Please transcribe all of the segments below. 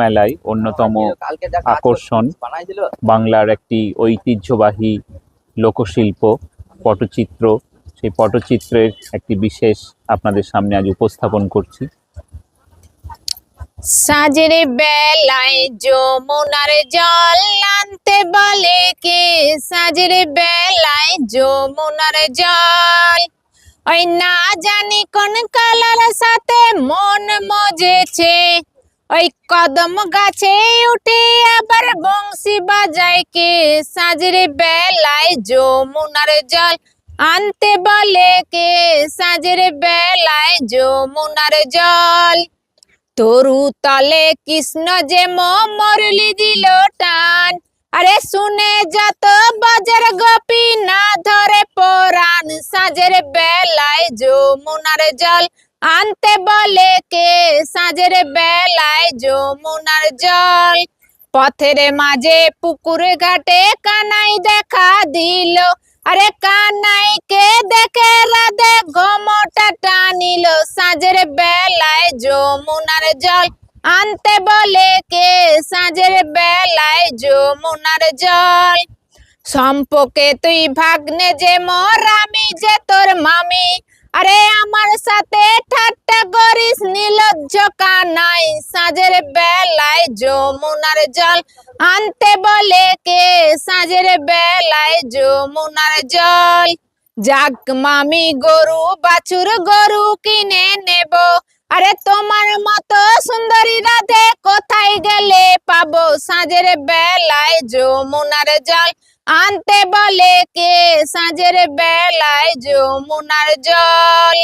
মেলায় অন্যতম আকর্ষণ বাংলার একটি ঐতিহ্যবাহী লোকশিল্প পটচিত্র। সেই পটচিত্রের একটি বিশেষ আপনাদের সামনে আজ উপস্থাপন করছি। সাজের বেলায় যমুনার জল আনতে বলে কে? সাজের বেলায় যমুনার জল। ওই না জানি কোন কালার সাথে মন মজেছে। ওই কদম গাছে উঠে আবার বংশী বাজায় কে সাজের বেলায় যমুনার জল। আনতে বলে কে সাজের বেলায় যমুনার জল। তরু তলে কৃষ্ণ যে মরলি দিল টান। আরে শুনে যত বাজার গোপী না ধরে পরাণ, সাজের বেলায় যমুনার জল। আনতে বলে কে? সাজের বেলায় যমুনার জল। পথের মাঝে পুকুর ঘাটে কানাই দেখা দিল। আরে কানাই কে দেখে রাধে ঘমটা টানিল। সাজের বেলায় যমুনার জল। আনতে বলে কে? সাজের বেলায় যমুনার জল। সম্পর্কে তুই ভাগ্নে যে মর, আমি যে তোর মামি। আরে আমার সাথে ঠাট্টা করিস, নীলজ্জ কানাই। সাজের বেলায় যমুনার জল আনতে বলে কে? সাজের বেলায় যমুনার জল। যাক মামি গরু, বাছুর গরু কিনে নেব। আরে তোমার মতো সুন্দরী রাধে কোথায় গেলে পাবো? সাজের বেলায় যমুনার জল। আনতে বলে কে? সাজের বেলায় যমুনার জল।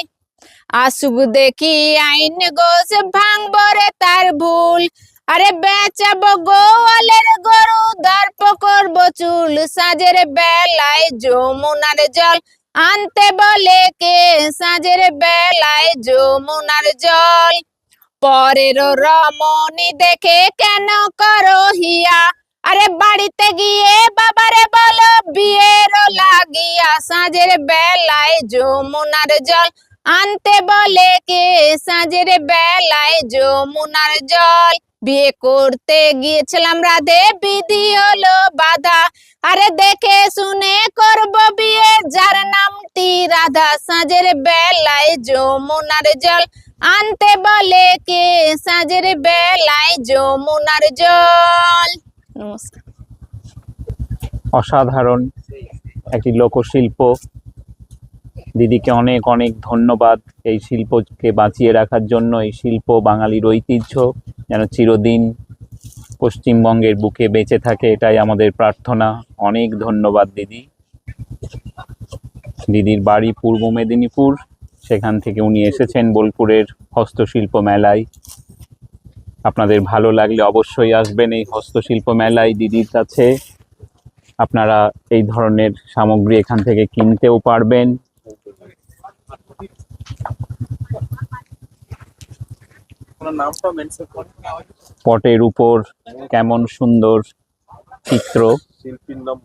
আসুব দেখি আইন গোস ভাঙবো রে তার ভুল। আরে বেচাবো গোয়ালের গরু, দর্প করব চুল। সাজের বেলায় যমুনার জল। আনতে বলে কে? সাজের বেলায় যমুনার জল। পরের রমণী দেখে কেন করো হিয়া? আরে বাড়িতে গিয়ে বাবারে বলো, বিয়ের লাগিয়া সাজের বেলায় যমুনার জল। আনতে বলে কে? সাজের বেলায় যমুনার জল। বিয়ে করতে গিয়েছিলাম, রাধে বিধি হলো বাধা। আরে দেখে শুনে করব বিয়ে, যার নামটি রাধা। সাজের বেলায় যমুনার জল আনতে বলে কে? সাজের বেলায় যমুনার জল। নমস্কার। অসাধারণ একটি লোকশিল্প। দিদিকে অনেক অনেক ধন্যবাদ এই শিল্পকে বাঁচিয়ে রাখার জন্য, এই শিল্প বাঙালির ঐতিহ্য। যেন চিরদিন পশ্চিমবঙ্গের বুকে বেঁচে থাকে, এটাই আমাদের প্রার্থনা। অনেক ধন্যবাদ, দিদি। দিদির বাড়ি পূর্ব মেদিনীপুর, সেখান থেকে উনি এসেছেন বোলপুরের হস্তশিল্প মেলায়। আপনাদের ভালো লাগলে অবশ্যই আসবেন এই হস্তশিল্প মেলায় দিদির কাছে। আপনারা এই ধরনের সামগ্রী এখান থেকে কিনতেও পারবেন নামটা মেনশন করে পটের উপর কেমন সুন্দর চিত্র? শিল্পীর নাম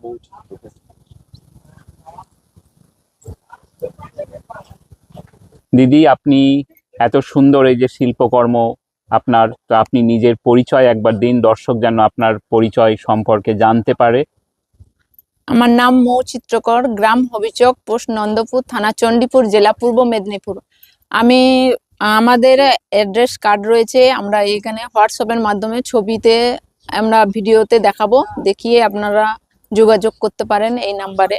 দিদি আপনি এত সুন্দর এই যে শিল্পকর্ম আপনার তো আপনি নিজের পরিচয় একবার দিন দর্শক যেন আপনার পরিচয় সম্পর্কে জানতে পারে। আমার নাম মৌ চিত্রকর গ্রাম হবিচক পোস্ট নন্দপুর থানা চণ্ডীপুর জেলা পূর্ব মেদিনীপুর। আমি আমাদের অ্যাড্রেস কার্ড রয়েছে, আমরা এখানে হোয়াটসঅ্যাপের মাধ্যমে ছবিতে আমরা ভিডিওতে দেখাবো, দেখিয়ে আপনারা যোগাযোগ করতে পারেন এই নাম্বারে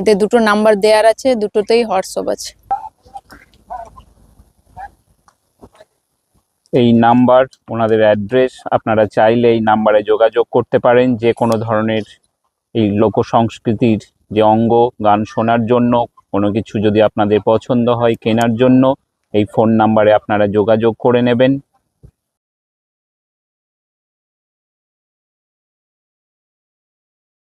এতে দুটো নাম্বার দেওয়ার আছে, দুটোতেই হোয়াটসঅ্যাপ আছে। এই নাম্বার ওনাদের অ্যাড্রেস আপনারা চাইলে এই নাম্বারে যোগাযোগ করতে পারেন, যে কোনো ধরনের এই লোক সংস্কৃতির যে অঙ্গ, গান শোনার জন্য, কোনো কিছু যদি আপনাদের পছন্দ হয় কেনার জন্য এই ফোন নাম্বারে আপনারা যোগাযোগ করে নেবেন।